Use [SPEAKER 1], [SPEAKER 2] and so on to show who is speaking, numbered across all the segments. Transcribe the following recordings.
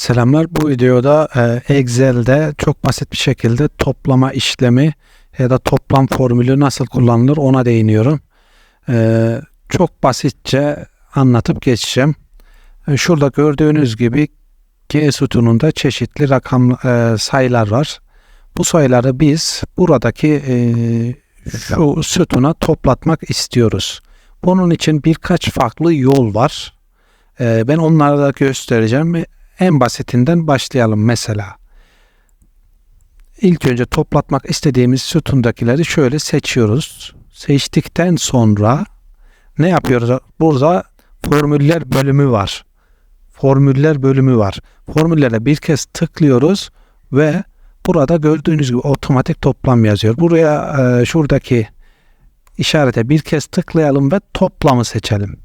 [SPEAKER 1] Selamlar. Bu videoda e, Excel'de çok basit bir şekilde toplama işlemi ya da toplam formülü nasıl kullanılır ona değiniyorum. E, çok basitçe anlatıp geçeceğim. E, Şurada gördüğünüz gibi G sütununda çeşitli rakam sayılar var. Bu sayıları biz buradaki şu sütuna toplatmak istiyoruz. Bunun için birkaç farklı yol var. Ben onları da göstereceğim. En basitinden başlayalım mesela. İlk önce toplatmak istediğimiz sütundakileri şöyle seçiyoruz. Seçtikten sonra ne yapıyoruz? Burada formüller bölümü var. Formüller bölümü var. Formüllere bir kez tıklıyoruz ve burada gördüğünüz gibi otomatik toplam yazıyor. Buraya e, şuradaki işarete bir kez tıklayalım ve toplamı seçelim.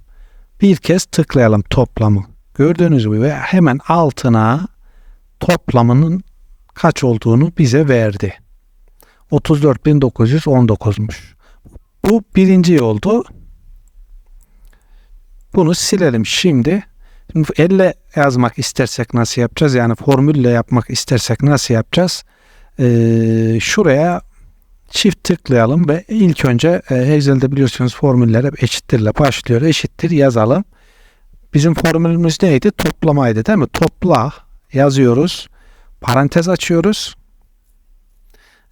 [SPEAKER 1] Bir kez tıklayalım toplamı. Gördüğünüz gibi hemen altına toplamının kaç olduğunu bize verdi. 34.919'muş. Bu birinci yoldu. Bunu silelim şimdi. Şimdi elle yazmak istersek nasıl yapacağız? Yani formülle yapmak istersek nasıl yapacağız? Ee, şuraya çift tıklayalım ve ilk önce e, Excel'de biliyorsunuz formüller hep eşittirle başlıyor. Eşittir yazalım. Bizim formülümüz neydi? Toplamaydı değil mi? Topla yazıyoruz. Parantez açıyoruz.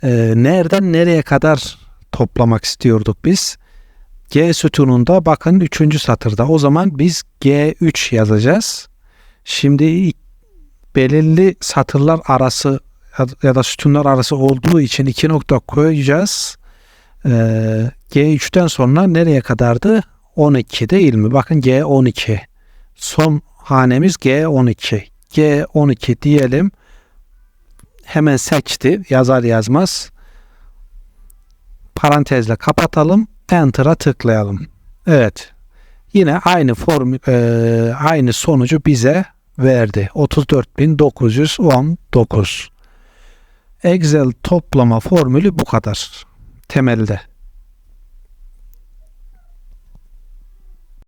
[SPEAKER 1] Ee, nereden nereye kadar toplamak istiyorduk biz? G sütununda bakın 3. satırda. O zaman biz G3 yazacağız. Şimdi belirli satırlar arası ya da sütunlar arası olduğu için iki nokta koyacağız. Ee, G3'ten sonra nereye kadardı? 12 değil mi? Bakın G12. Son hanemiz G12. G12 diyelim. Hemen seçti. Yazar yazmaz. Parantezle kapatalım. Enter'a tıklayalım. Evet. Yine aynı form e, aynı sonucu bize verdi. 34.919. Excel toplama formülü bu kadar temelde.